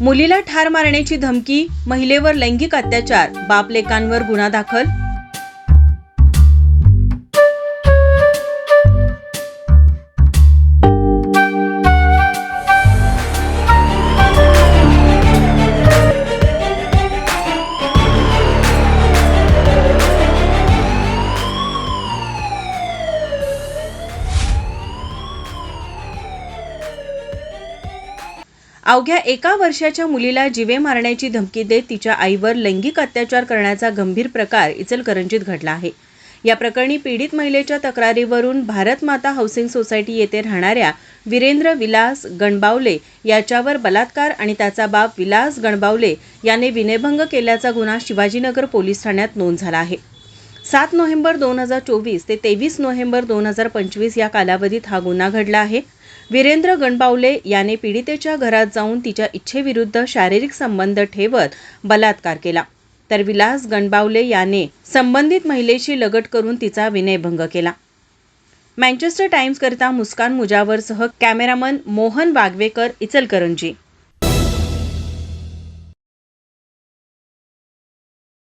मुलीला ठार मारण्याची धमकी महिलेवर लैंगिक अत्याचार बापलेकांवर गुन्हा दाखल अवघ्या एका वर्षाच्या मुलीला जिवे मारण्याची धमकी देत तिच्या आईवर लैंगिक अत्याचार करण्याचा गंभीर प्रकार इचलकरंजीत घडला आहे. या प्रकरणी पीडित महिलेच्या तक्रारीवरून भारत माता हाऊसिंग सोसायटी येथे राहणाऱ्या वीरेंद्र विलास गणबावले याच्यावर बलात्कार आणि त्याचा बाप विलास गणबावले याने विनयभंग केल्याचा गुन्हा शिवाजीनगर पोलीस ठाण्यात नोंद झाला आहे. सात नोव्हेंबर दोन हजार चोवीस ते तेवीस नोव्हेंबर दोन हजार पंचवीस या कालावधीत हा गुन्हा घडला आहे. वीरेंद्र गणबावले याने पीडितेच्या घरात जाऊन तिच्या इच्छेविरुद्ध शारीरिक संबंध ठेवत बलात्कार केला. तर विलास गणबावले याने संबंधित महिलेशी लगट करून तिचा विनयभंग केला. मँचेस्टर टाइम्सकरिता मुस्कान मुजावरसह कॅमेरामन मोहन वागवेकर इचलकरंजी.